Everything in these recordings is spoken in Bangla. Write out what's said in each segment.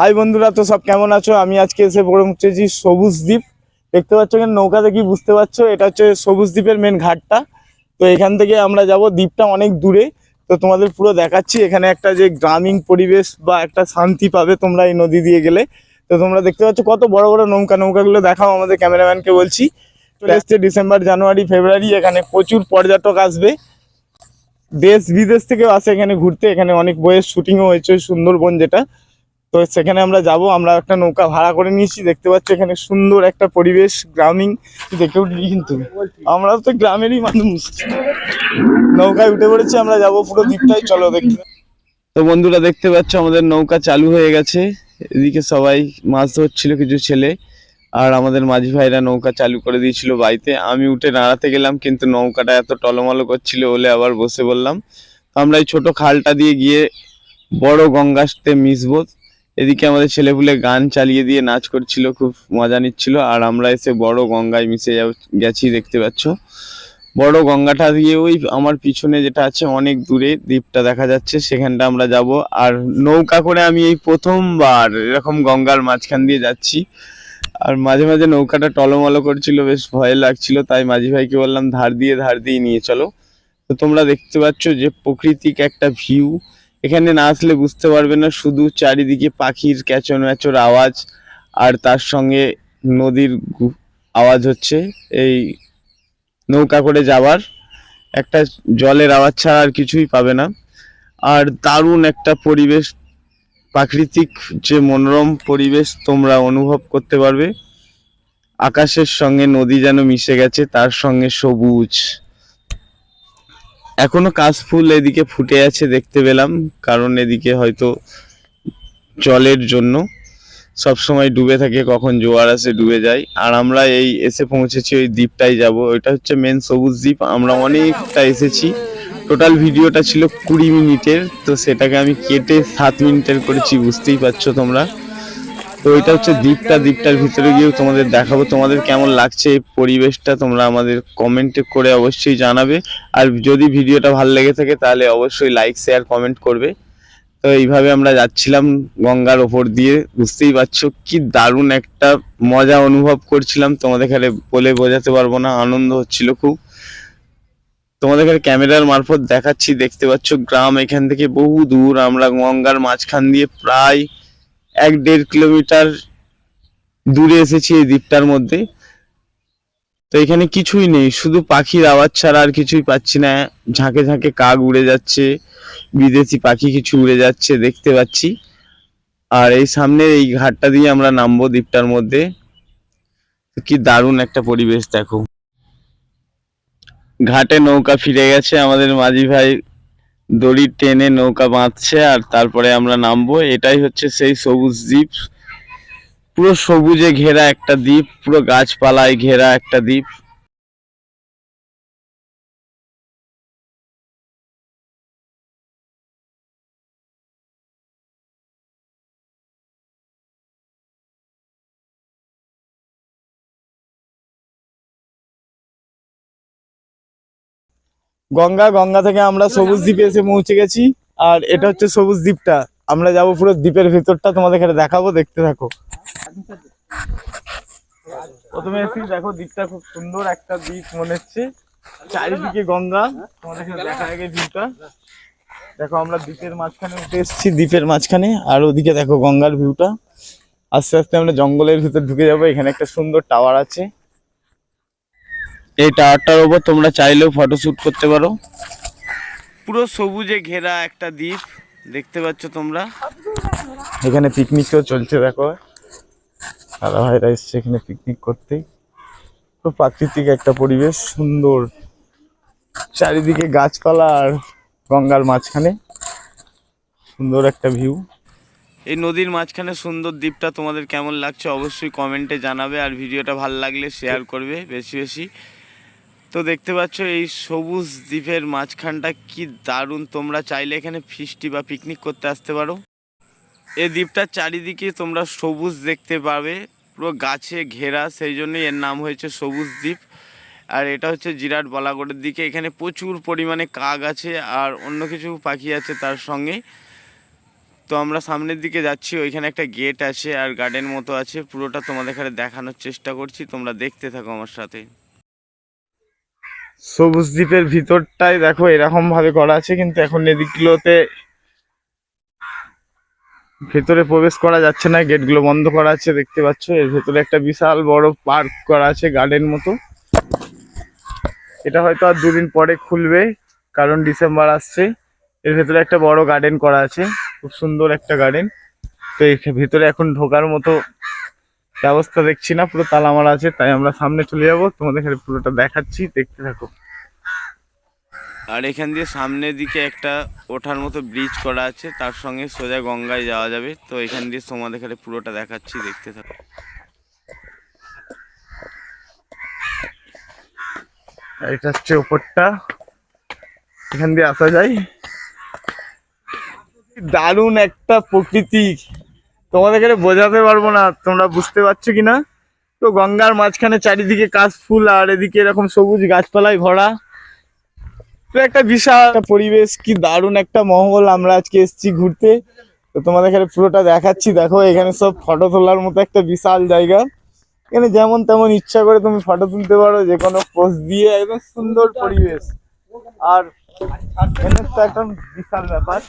হাই বন্ধুরা, তো সব কেমন আছো? আমি আজকে এসে পৌঁছেছি সবুজ দ্বীপ। দেখতে পাচ্ছ এখানে নৌকাতে কি বুঝতে পারছ? এটা হচ্ছে সবুজ দ্বীপের মেন ঘাটটা। তো এখান থেকে আমরা যাব, দ্বীপটা অনেক দূরে। তো তোমাদের পুরো দেখাচ্ছি, এখানে একটা যে গ্রামীণ পরিবেশ বা একটা শান্তি পাবে তোমরা এই নদী দিয়ে গেলে। তো তোমরা দেখতে পাচ্ছ কত বড় বড় নৌকা। নৌকাগুলো দেখাও আমাদের ক্যামেরাম্যানকে বলছি। আসছে ডিসেম্বর, জানুয়ারি, ফেব্রুয়ারি, এখানে প্রচুর পর্যটক আসবে। দেশ বিদেশ থেকেও আসে এখানে ঘুরতে। এখানে অনেক বইয়ের শুটিংও হয়েছে সুন্দরবন যেটা। তো সেখানে আমরা যাব, আমরা একটা নৌকা ভাড়া করে নিয়েছি, দেখতে পাচ্ছ এখানে সুন্দর একটা পরিবেশ, গ্রামীণ দেখে উঠবি কিন্তু। আমরা তো গ্রামেরই মানুষ। নৌকায় উঠে পড়েছি, আমরা যাব পুরো দ্বীপটাই, চলো দেখতে তো বন্ধুরা দেখতে পাচ্ছ, আমাদের নৌকা চালু হয়ে গেছে। এদিকে সবাই মাছ ধরছিল কিছু ছেলে, আর আমাদের মাঝি ভাইরা নৌকা চালু করে দিয়েছিল বাড়িতে। আমি উঠে নাড়াতে গেলাম, কিন্তু নৌকাটা এত টলমলো করছিল বলে আবার বসে বললাম আমরা এই ছোট খালটা দিয়ে গিয়ে বড় গঙ্গাতে মিশবো। এদিকে আমাদের ছেলেপুলে গান চালিয়ে দিয়ে নাচ করছিল, খুব মজা নিচ্ছিল। আর আমরা এসে বড় গঙ্গায় মিশে গেছি, দেখতে পাচ্ছ। বড় গঙ্গাটা দিয়ে ওই আমার পিছনে যেটা আছে, অনেক দূরে দ্বীপটা দেখা যাচ্ছে। সেখানটা আমরা যাব। আর নৌকা করে আমি এই প্রথমবার এরকম গঙ্গার মাঝখান দিয়ে যাচ্ছি। আর মাঝে মাঝে নৌকাটা টলমলো করছিল, বেশ ভয় লাগছিল। তাই মাঝি ভাইকে বললাম, ধার দিয়ে ধার দিয়ে নিয়ে চলো। তো তোমরা দেখতে পাচ্ছ যে প্রকৃতিক একটা ভিউ এখানে না আসলে বুঝতে পারবে না, শুধু চারিদিকে পাখির ক্যাচর ম্যাচর আওয়াজ আর তার সঙ্গে নদীর আওয়াজ হচ্ছে। এই নৌকা করে যাওয়ার একটা জলের আওয়াজ ছাড়া আর কিছুই পাবে না। আর দারুণ একটা পরিবেশ, প্রাকৃতিক যে মনোরম পরিবেশ তোমরা অনুভব করতে পারবে। আকাশের সঙ্গে নদী যেন মিশে গেছে, তার সঙ্গে সবুজ। এখনও কাশফুল এদিকে ফুটে আছে দেখতে পেলাম, কারণ এদিকে হয়তো জলের জন্য সব সময় ডুবে থাকে, কখন জোয়ার আসে ডুবে যায়। আর আমরা এই এসে পৌঁছেছি ওই দ্বীপটাই যাব, ওইটা হচ্ছে মেন সবুজ দ্বীপ, আমরা অনেকটা এসেছি। টোটাল ভিডিওটা ছিল কুড়ি মিনিটের, তো সেটাকে আমি কেটে সাত মিনিটের করেছি, বুঝতেই পারছ তোমরা। তো এটা হচ্ছে দ্বীপটা দ্বীপটার ভিতরে গিয়েও তোমাদের দেখাবো, তোমাদের কেমন লাগছে, এই পরিবেশটা তোমরা আমাদের কমেন্টে করে অবশ্যই জানাবে। আর যদি ভিডিওটা ভালো লেগে থাকে তাহলে অবশ্যই লাইক শেয়ার কমেন্ট করবে। তো এইভাবে আমরা যাচ্ছিলাম গঙ্গার ওপর দিয়ে, বুঝতেই পারছ কি দারুণ একটা মজা অনুভব করছিলাম। তোমাদের এখানে বলে বোঝাতে পারব না, আনন্দ হচ্ছিল খুব। তোমাদের এখানে ক্যামেরার মারফত দেখাচ্ছি, দেখতে পাচ্ছ গ্রাম এখান থেকে বহু দূর, আমরা গঙ্গার মাঝখান দিয়ে প্রায় এক দেড় কিলোমিটার দূরে এসেছি এই দ্বীপটার মধ্যে। তো এখানে কিছুই নেই, শুধু পাখির আওয়াজ ছাড়া আর কিছুই পাচ্ছি না। ঝাঁকে ঝাঁকে কাক উড়ে যাচ্ছে, বিদেশি পাখি কিছু উড়ে যাচ্ছে, দেখতে পাচ্ছি। আর এই সামনে এই ঘাটটা দিয়ে আমরা নামবো দ্বীপটার মধ্যে। কি দারুণ একটা পরিবেশ, দেখো। ঘাটে নৌকা ফিরে গেছে আমাদের মাঝি ভাই। দড়ি টেনে নৌকা বাঁধছে আর তারপরে আমরা নামবো। এটাই হচ্ছে সেই সবুজ দ্বীপ। পুরো সবুজে ঘেরা একটা দ্বীপ, পুরো গাছপালায় ঘেরা একটা দ্বীপ। গঙ্গা গঙ্গা থেকে আমরা সবুজ দ্বীপে এসে পৌঁছে গেছি। আর এটা হচ্ছে সবুজ দ্বীপটা। আমরা যাব পুরো দ্বীপের ভেতরটা তোমাদের এখানে দেখাবো, দেখতে থাকো। প্রথমে এসে দেখো দ্বীপটা খুব সুন্দর একটা দ্বীপ মনে হচ্ছে। চারিদিকে গঙ্গা, তোমাদের এখানে দেখা আগে ভিউটা। দেখো আমরা দ্বীপের মাঝখানে উঠে এসেছি, দ্বীপের মাঝখানে। আর ওদিকে দেখো গঙ্গার ভিউটা। আস্তে আস্তে আমরা জঙ্গলের ভিতর ঢুকে যাব, এখানে একটা সুন্দর টাওয়ার আছে। এই টাওয়ারটার উপর তোমরা চাইলেও ফটোশুট করতে পারো। পুরো সবুজে ঘেরা একটা দ্বীপ দেখতে পাচ্ছ তোমরা। এখানে পিকনিকও চলছে দেখো। দাদা ভাইরা এসছে এখানে পিকনিক করতে। খুব প্রাকৃতিক একটা পরিবেশ সুন্দর। চারিদিকে গাছপালা আর গঙ্গার মাঝখানে। সুন্দর একটা ভিউ এই নদীর মাঝখানে সুন্দর দ্বীপটা তোমাদের কেমন লাগছে অবশ্যই কমেন্টে জানাবে আর ভিডিওটা ভালো লাগলে শেয়ার করবে বেশি বেশি। তো দেখতে পাচ্ছ এই সবুজ দ্বীপের মাঝখানটা কি দারুণ। তোমরা চাইলে এখানে ফিস্টি বা পিকনিক করতে আসতে পারো। এই দ্বীপটার চারিদিকে তোমরা সবুজ দেখতে পাবে, পুরো গাছে ঘেরা, সেই জন্যই এর নাম হয়েছে সবুজ দ্বীপ। আর এটা হচ্ছে জিরাট বলাগড়ের দিকে, এখানে প্রচুর পরিমাণে কাক আছে আর অন্য কিছু পাখি আছে তার সঙ্গে। তো আমরা সামনের দিকে যাচ্ছি, ওইখানে একটা গেট আছে আর গার্ডেন মতো আছে, পুরোটা তোমাদের এখানে দেখানোর চেষ্টা করছি, তোমরা দেখতে থাকো আমার সাথে। সবুজ দ্বীপের ভিতরটাই দেখো এরকম ভাবে করা আছে, কিন্তু এখন এদিকগুলোতে ভেতরে প্রবেশ করা যাচ্ছে না, গেটগুলো বন্ধ করা আছে, দেখতে পাচ্ছ? এর ভেতরে একটা বিশাল বড় পার্ক করা আছে গার্ডেন মতো। এটা হয়তো আর দুদিন পরে খুলবে, কারণ ডিসেম্বর আসছে। এর ভেতরে একটা বড় গার্ডেন করা আছে, খুব সুন্দর একটা গার্ডেন তো এর ভিতরে এখন ঢোকার মতো ব্যবস্থা দেখছি না পুরো তালা মারা আছে তাই আমরা সামনে চলে যাব। তোমাদের এখানে পুরোটা দেখাচ্ছি দেখতে থাকো। আর এখান দিয়ে সামনের দিকে একটা ওঠার মতো ব্রিজ করা আছে তার সঙ্গে সোজা গঙ্গায় যাওয়া যাবে। তো এখান দিয়ে তোমাদের এখানে পুরোটা দেখাচ্ছি দেখতে থাকো। এটা হচ্ছে ওপরটা এখান দিয়ে আসা যায়। দারুণ একটা প্রকৃতি। তোমাদের এখানে বোঝাতে পারব না, তোমরা বুঝতে পারছ কি না তো গঙ্গার মাঝখানে চারিদিকে কাশ ফুল আর এদিকে এরকম সবুজ গাছপালায় ভরা। তো একটা বিশাল পরিবেশ, কি দারুণ একটা মহল। আমরা আজকে এসেছি ঘুরতে। তো তোমাদের এখানে পুরোটা দেখাচ্ছি। দেখো, এখানে সব ফটো তোলার মতো একটা বিশাল জায়গা। এখানে যেমন তেমন ইচ্ছা করে তুমি ফটো তুলতে পারো, যে কোনো পোস্ট দিয়ে একদম সুন্দর পরিবেশ। আর এখানে তো একটা বিশাল ব্যাপার।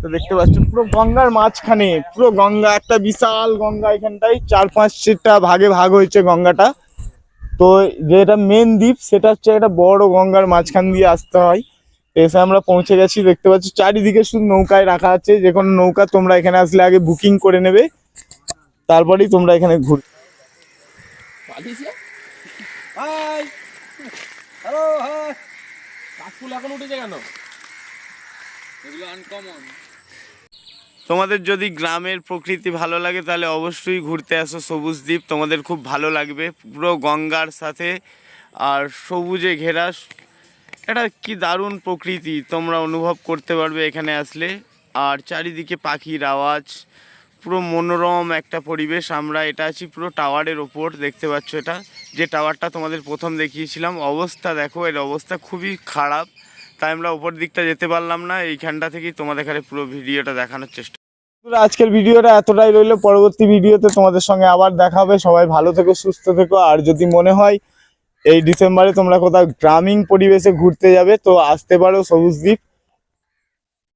তো দেখতে পাচ্ছ পুরো গঙ্গার মাঝখানে, পুরো গঙ্গা, একটা বিশাল গঙ্গা এখানটায়, চার পাঁচটা ভাগে ভাগ হয়েছে গঙ্গাটা। তো যেটা মেন দ্বীপ, সেটা হচ্ছে একটা বড় গঙ্গার মাঝখান দিয়ে আসতে হয়। এসে আমরা পৌঁছে গেছি, দেখতে পাচ্ছ চারিদিকে শুধু নৌকায় রাখা আছে। যে কোনো নৌকা তোমরা এখানে আসলে আগে বুকিং করে নেবে, তারপরেই তোমরা এখানে ঘুর এখন উঠেছে কেন? তোমাদের যদি গ্রামের প্রকৃতি ভালো লাগে, তাহলে অবশ্যই ঘুরতে আসো সবুজ দ্বীপ। তোমাদের খুব ভালো লাগবে। পুরো গঙ্গার সাথে আর সবুজে ঘেরা। এটা কি দারুণ প্রকৃতি। তোমরা অনুভব করতে পারবে এখানে আসলে। আর চারিদিকে পাখির আওয়াজ, পুরো মনোরম একটা পরিবেশ। আমরা এটা আছি পুরো টাওয়ারের ওপর, দেখতে পাচ্ছ এটা। যে টাওয়ারটা তোমাদের প্রথম দেখিয়েছিলাম। অবস্থা দেখো, এর অবস্থা খুবই খারাপ। তাই আমরা উপর দিকটা যেতে পারলাম না, এইখানটা থেকেই তোমাদের এখানে পুরো ভিডিওটা দেখানোর চেষ্টা। আজকের ভিডিওটা এতটাই রইল। পরবর্তী ভিডিওতে তোমাদের সঙ্গে আবার দেখা হবে। সবাই ভালো থেকো, সুস্থ থেকো। আর যদি মনে হয় এই ডিসেম্বরে তোমরা কোথাও গ্রামীণ পরিবেশে ঘুরতে যাবে, তো আসতে পারো সবুজ দ্বীপ